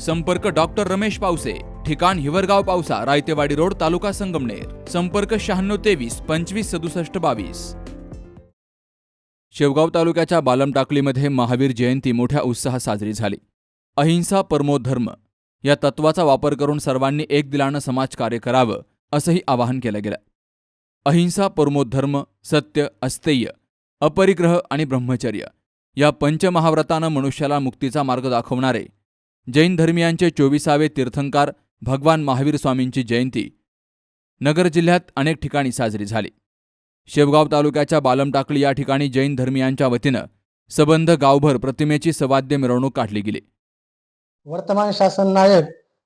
संपर्क डॉक्टर रमेश पावसे ठिकाण हिवरगाव पावसा रायतेवाडी रोड तालुका संगमनेर. संपर्क शहाण्णव तेवीस पंचवीस सदुसष्ट बावीस. शेवगाव तालुक्याच्या बालम टाकलीमध्ये महावीर जयंती मोठ्या उत्साहात साजरी झाली. अहिंसा परमो धर्म या तत्वाचा वापर करून सर्वांनी एक दिलानं समाजकार्य करावं असंही आवाहन केलं गेलं. अहिंसा परमो धर्म सत्य अस्तेय अपरिग्रह आणि ब्रह्मचर्य या पंचमहाव्रतानं मनुष्याला मुक्तीचा मार्ग दाखवणारे जैन धर्मियांचे चोवीसावे तीर्थंकार भगवान महावीर स्वामींची जयंती. नगर जिल्ह्यात अनेक ठिकाणी साजरी झाली. शेवगाव तालुक्याच्या बालमटाकली या ठिकाणी जैन धर्मियांच्या वतीनं सबंध गावभर प्रतिमेची सवाद्य मिरवणूक काढली गेली. वर्तमान शासन नायक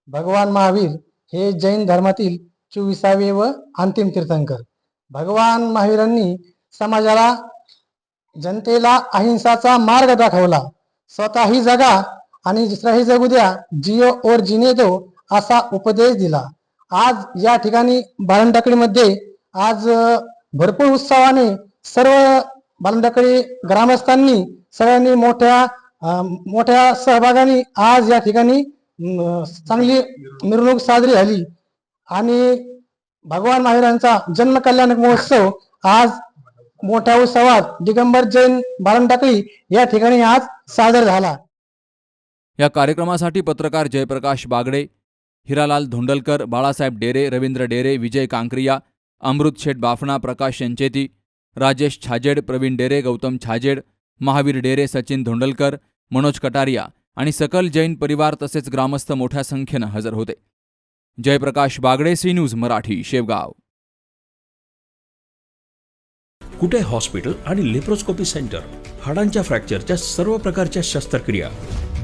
भगवान महावीर हे जैन धर्मातील चोवीसावे व अंतिम तीर्थंकर. भगवान महावीरांनी समाजाला जनतेला अहिंसाचा मार्ग दाखवला. स्वतःही जगा आणि दुसराही जगू द्या जिओ और जिने दो असा उपदेश दिला. आज या ठिकाणी बालंडाकडीमध्ये आज भरपूर उत्साहाने सर्व बालंडाकडी ग्रामस्थांनी सर्वांनी मोठ्या मोठ्या सहभागाने आज या ठिकाणी चांगली मिरवणूक साजरी झाली. आणि भगवान महावीरांचा जन्मकल्याणक महोत्सव आज मोठ्या उत्सवात दिगंबर जैन बालंडाकळी या ठिकाणी आज साजरा झाला. या कार्यक्रमासाठी पत्रकार जयप्रकाश बागडे हिरालाल धोंडलकर बाळासाहेब डेरे रवींद्र डेरे विजय कांक्रिया अमृत शेठ बाफणा प्रकाश शेंचेती राजेश छाजेड प्रवीण डेरे गौतम छाजेड महावीर डेरे सचिन धोंडलकर मनोज कटारिया आणि सकल जैन परिवार तसेच ग्रामस्थ मोठ्या संख्येनं हजर होते. Jayprakash Bagde C news Marathi Shevgaon. Kute hospital आणि लेप्रोस्कोपी सेंटर? हाडांच्या फ्रॅक्चरच्या सर्व प्रकारच्या शस्त्रक्रिया.